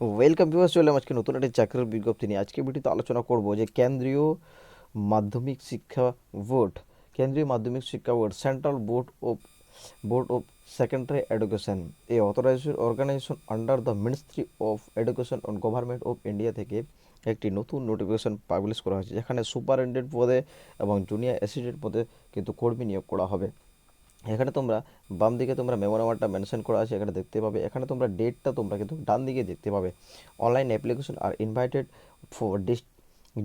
Welcome viewers চলে আজকে নতুন একটি চাকরির বিজ্ঞপ্তি নিয়ে। আজকে ভিডিওতে আলোচনা করব যে কেন্দ্রীয় মাধ্যমিক শিক্ষা বোর্ড, কেন্দ্রীয় মাধ্যমিক শিক্ষা board central board of board of secondary education এই authorization organization under the ministry of education on government of India থেকে একটি নতুন নোটিফিকেশন পাবলিশ করা হয়েছে, যেখানে সুপারিনটেন্ডেন্ট পদে এবং জুনিয়র অ্যাসিস্ট্যান্ট পদে কিন্তু কর্মী নিয়োগ করা হবে। এখানে তোমরা বাম দিকে তোমরা মেমো নাম্বারটা মেনশন করা আছে, এখানে দেখতে পাবে। এখানে তোমরা ডেটটা তোমরা কিন্তু ডান দিকে দেখতে পাবে। Online application R invited for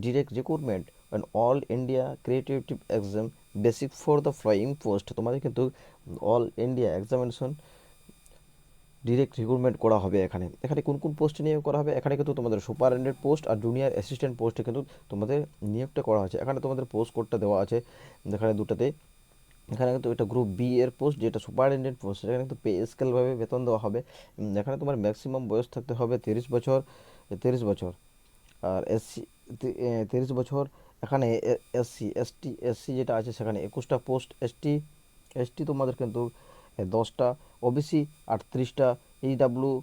direct recruitment and all India creative exam basic for the following post তোমাদের কিন্তু all India examination direct recruitment করা হবে এখানে। এখানে কোন কোন পোস্টে নিয়োগ করা হবে? এখানে কিন্তু তোমাদের সুপারিনটেন্ডেন্ট পোস্ট আর জুনিয়র অ্যাসিস্ট্যান্ট পোস্টে কিন্তু তোমাদের নিয়োগটা করা হয়েছে। এখানে তোমাদের পোস্ট কোডটা দেওয়া আছে। এখানে দুটাতে এখানে কিন্তু এটা গ্রুপ বি এর পোস্ট যেটা সুপারিনটেন্ডেন্ট পোস্ট সেখানে কিন্তু পে স্কেলভাবে বেতন দেওয়া হবে। এখানে তোমার ম্যাক্সিমাম বয়স থাকতে হবে তিরিশ বছর তিরিশ বছর। আর এসসি তিরিশ বছর, এখানে এসসি এসটি এসসি যেটা আছে সেখানে একুশটা পোস্ট এসটি এসটি তোমাদের কিন্তু দশটা ওবিসি আটত্রিশটা ইডাব্লিউ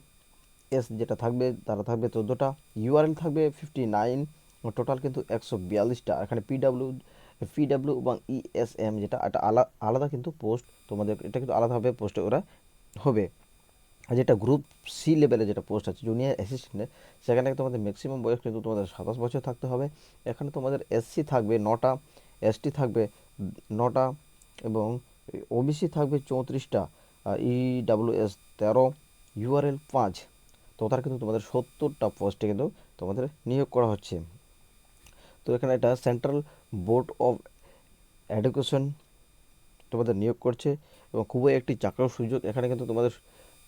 এস যেটা থাকবে, তারা থাকবে চোদ্দোটা ইউআরএল থাকবে ফিফটি নাইন টোটাল কিন্তু একশো বিয়াল্লিশটা। এখানে পিডাব্লিউ পিডাব্লিউ এবং ইএসএম যেটা একটা আলাদা আলাদা কিন্তু পোস্ট তোমাদের, এটা কিন্তু আলাদাভাবে পোস্টে ওরা হবে। আর যেটা গ্রুপ সি লেভেলে যেটা পোস্ট আছে জুনিয়র অ্যাসিস্ট্যান্টে সেখানে তোমাদের ম্যাক্সিমাম বয়স কিন্তু তোমাদের সাতাশ বছর থাকতে হবে। এখানে তোমাদের এসসি থাকবে নটা এসটি থাকবে নটা এবং ওবিসি থাকবে চৌত্রিশটা ইডাব্লিউএস তেরো ইউআরএল পাঁচ। তো তার কিন্তু তোমাদের সত্তরটা পোস্টে কিন্তু তোমাদের নিয়োগ করা হচ্ছে। তো এখানে এটা সেন্ট্রাল বোর্ড অফ এডুকেশন তোমাদের নিয়োগ করছে এবং খুবই একটি চাকরির সুযোগ এখানে কিন্তু তোমাদের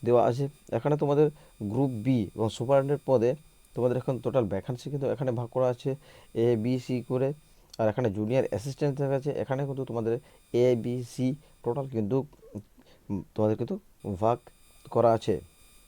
দেওয়া আছে। এখানে তোমাদের গ্রুপ বি এবং সুপারিনটেন্ডেন্ট পদে তোমাদের এখন টোটাল ভ্যাকান্সি কিন্তু এখানে ভাগ করা আছে এ বি সি করে। আর এখানে জুনিয়র অ্যাসিস্ট্যান্ট দেখা আছে এখানে কিন্তু তোমাদের এ বি সি টোটাল কিন্তু তোমাদের কিন্তু ভাগ করা আছে।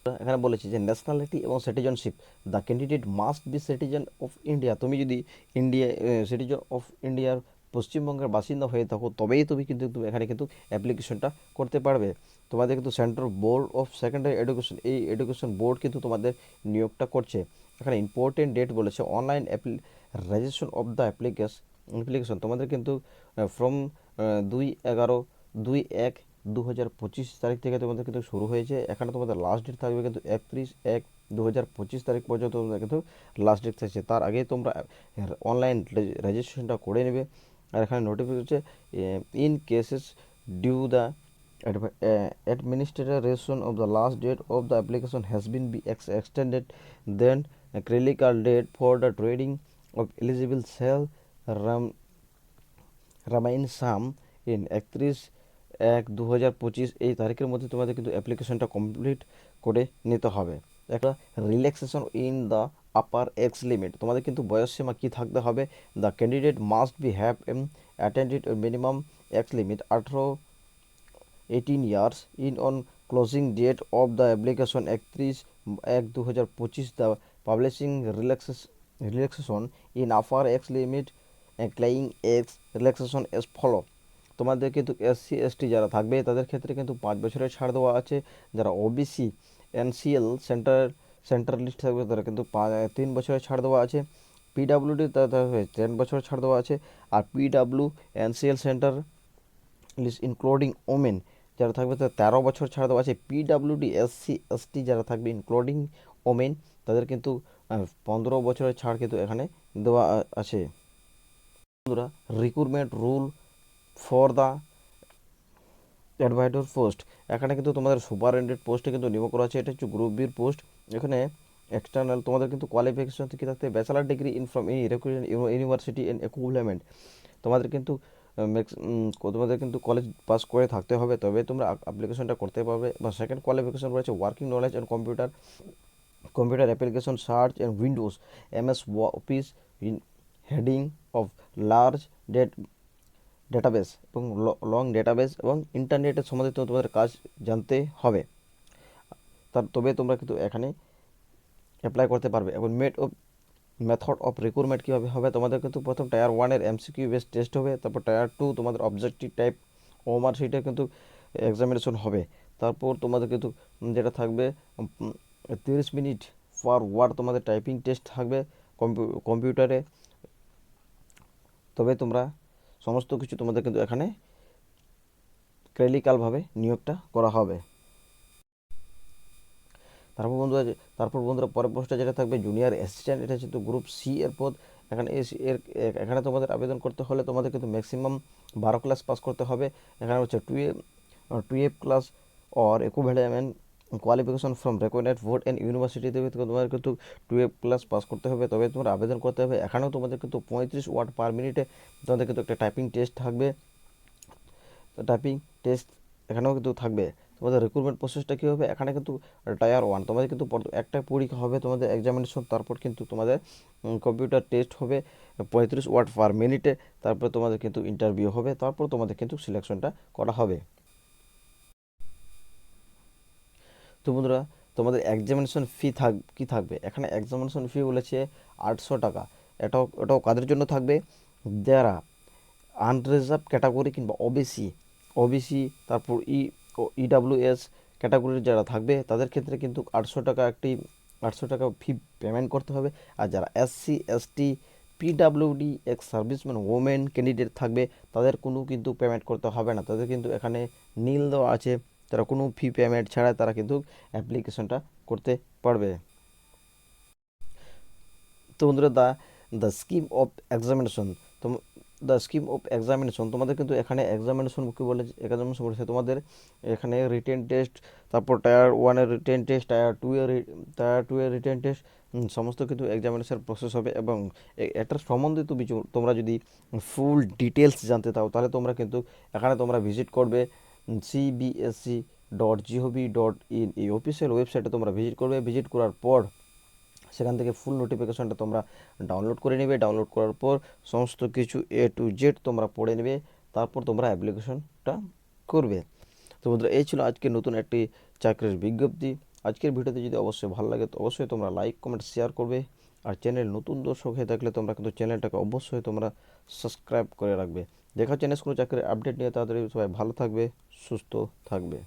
এখানে বলেছি যে ন্যাশনালিটি এবং citizenship the candidate must be citizen of India তুমি যদি ইন্ডিয়া সিটিজেন অফ ইন্ডিয়ার পশ্চিমবঙ্গের বাসিন্দা হয়ে থাকো, তবেই তুমি কিন্তু এখানে কিন্তু অ্যাপ্লিকেশনটা করতে পারবে। তোমাদের কিন্তু central board of secondary education এই এডুকেশন বোর্ড কিন্তু তোমাদের নিয়োগটা করছে। এখানে ইম্পর্টেন্ট ডেট বলেছে online registration of the application application তোমাদের কিন্তু ফ্রম দুই এগারো, দুই এক দু হাজার পঁচিশ তারিখ থেকে তোমাদের কিন্তু শুরু হয়েছে। এখানে তোমাদের লাস্ট ডেট থাকবে কিন্তু একত্রিশ এক দু হাজার পঁচিশ তারিখ পর্যন্ত তোমাদের কিন্তু লাস্ট ডেট থাকছে। তার আগে তোমরা অনলাইন রেজিস্ট্রেশনটা করে নেবে। আর এখানে নোটিফিকেশন হচ্ছে in cases due the administration of the last date of the application has been be ex- extended then a critical date for the trading of eligible shall ram, remain some in একত্রিশ এক দু হাজার পঁচিশ এই তারিখের মধ্যে তোমাদের কিন্তু অ্যাপ্লিকেশনটা কমপ্লিট করে নিতে হবে। একটা relaxation in the upper age limit তোমাদের কিন্তু বয়স সীমা কী থাকতে হবে? The candidate must be have um attended minimum age limit আঠেরো 18 years in on closing date of the application একত্রিশ, এক দু হাজার পঁচিশ the publishing relaxation in upper age limit claiming age relaxation as follow তোমাদের কিন্তু এসসি, এসটি যারা থাকবে, তাদের ক্ষেত্রে কিন্তু পাঁচ বছরের ছাড় দেওয়া আছে। যারা OBC NCL center central list থাকবে, তারা কিন্তু তিন বছরের ছাড় দেওয়া আছে। পিডাব্লিউডি তাদের টেন বছরের ছাড় দেওয়া আছে। আর PW NCL center list including women যারা থাকবে, তাদের তেরো বছর ছাড় দেওয়া আছে। পিডাব্লিউডি এসসি এসটি যারা থাকবে ইনক্লুডিং ওমেন তাদের কিন্তু পনেরো বছরের ছাড় কিন্তু এখানে দেওয়া আছে। বন্ধুরা recruitment rule for the advisor post এখানে কিন্তু তোমাদের সুপারিনটেন্ডেন্ট পোস্টে কিন্তু নিয়োগ করা আছে। এটা হচ্ছে গ্রুপ বির পোস্ট এখানে এক্সটার্নাল তোমাদের কিন্তু কোয়ালিফিকেশন থেকে থাকতে bachelor degree in from any university and equivalent তোমাদের কিন্তু কো- তোমাদের কিন্তু কলেজ পাস করে থাকতে হবে। তবে তোমরা অ্যাপ্লিকেশনটা করতে পারবে। বা সেকেন্ড কোয়ালিফিকেশন রয়েছে working knowledge and computer computer application search and Windows MS office in heading of large date database এবং লং ডেটাবেস এবং ইন্টারনেটের সম্বন্ধে তোমাদের কাজ জানতে হবে। তার, তবে তোমরা কিন্তু এখানে অ্যাপ্লাই করতে পারবে। এবং mode of method of recruitment কীভাবে হবে? তোমাদের কিন্তু প্রথম টায়ার ওয়ানের এমসিকিউ বেস টেস্ট হবে, তারপর টায়ার টু তোমাদের অবজেক্টিভ টাইপ ওমার সেইটা কিন্তু এক্সামিনেশন হবে। তারপর তোমাদের কিন্তু যেটা থাকবে তিরিশ মিনিট পার ওয়ার্ড তোমাদের টাইপিং টেস্ট থাকবে কম্পিউ- কম্পিউটারে তবে তোমরা সমস্ত কিছু তোমাদের কিন্তু এখানে ক্লিনিক্যালভাবে নিয়োগটা করা হবে। তারপর বন্ধুরা তারপর বন্ধুরা পরের পোস্টটা যেটা থাকবে জুনিয়র অ্যাসিস্ট্যান্ট এটা কিন্তু গ্রুপ সি এর পদ। এখানে এস এর এখানে তোমাদের আবেদন করতে হলে তোমাদের কিন্তু ম্যাক্সিমাম বারো ক্লাস পাস করতে হবে। এখানে হচ্ছে twelve twelve class or equivalent qualification from recognized board and university দেবে তোমাদের কিন্তু টুয়েলভ ক্লাস পাস করতে হবে, তবে তোমার আবেদন করতে হবে। এখানেও তোমাদের কিন্তু পঁয়ত্রিশ ওয়ার্ড পার মিনিটে তোমাদের কিন্তু একটা টাইপিং টেস্ট থাকবে। টাইপিং টেস্ট এখানেও কিন্তু থাকবে। তোমাদের রিক্রুটমেন্ট প্রসেসটা কী হবে? এখানে কিন্তু টায়ার ওয়ান তোমাদের কিন্তু একটা পরীক্ষা হবে, তোমাদের এক্সামিনেশন তারপর কিন্তু তোমাদের কম্পিউটার টেস্ট হবে। পঁয়ত্রিশ ওয়ার্ড পার মিনিটে তারপর তোমাদের কিন্তু ইন্টারভিউ হবে, তারপর তোমাদের কিন্তু সিলেকশনটা করা হবে। তো বন্ধুরা, তোমাদের এক্সামিনেশন ফি থাক, কী থাকবে? এখানে এক্সামিনেশন ফি বলেছে আটশো টাকা। এটাও এটাও কাদের জন্য থাকবে? যারা আনরিজার্ভ ক্যাটাগরি কিংবা ওবিসি ওবিসি তারপর ই ইডাব্লিউএস ক্যাটাগরির যারা থাকবে, তাদের ক্ষেত্রে কিন্তু আটশো টাকা একটি, আটশো টাকা ফি পেমেন্ট করতে হবে। আর যারা SC ST PWD ex service serviceman women candidate থাকবে, তাদের কোনো কিন্তু পেমেন্ট করতে হবে না। তাদের কিন্তু এখানে নীল দেওয়া আছে। তারা কোনো ফি পেমেন্ট ছাড়া তারা কিন্তু অ্যাপ্লিকেশনটা করতে পারবে। তো বন্ধুরা the the scheme of examination তো দ্য স্কিম অফ এক্সামিনেশন তোমাদের কিন্তু এখানে এক্সামিনেশন কী বলে এক্সামিনেশন বলেছে, তোমাদের এখানে রিটেন টেস্ট তারপর টায়ার ওয়ানের রিটেন টেস্ট টায়ার টু এর টায়ার টু এর রিটেন টেস্ট সমস্ত কিন্তু এক্সামিনেশন প্রসেস হবে এবং এটার সম্বন্ধিত কিছু, তোমরা যদি ফুল ডিটেলস জানতে চাও, তাহলে তোমরা কিন্তু এখানে তোমরা ভিজিট করবে। CBSC dot gov dot in এই অফিসিয়াল ওয়েবসাইটে তোমরা ভিজিট করবে। ভিজিট করার পর সেখান থেকে ফুল নোটিফিকেশনটা তোমরা ডাউনলোড করে নেবে। ডাউনলোড করার পর সমস্ত কিছু এ টু জেড তোমরা পড়ে নেবে। তারপর তোমরা অ্যাপ্লিকেশনটা করবে। তো বন্ধুরা, এই ছিল আজকে নতুন একটি চাকরির বিজ্ঞপ্তি। আজকের ভিডিওতে যদি অবশ্যই ভালো লাগে, তো অবশ্যই তোমরা লাইক কমেন্ট শেয়ার করবে। আর চ্যানেল নতুন দর্শক হয়ে থাকলে তোমরা কিন্তু চ্যানেলটাকে অবশ্যই তোমরা সাবস্ক্রাইব করে রাখবে। দেখা হচ্ছে নেক্সট কোনো চাকরির আপডেট নিয়ে তাড়াতাড়ি সবাই ভালো থাকবে সুস্থ থাকবে।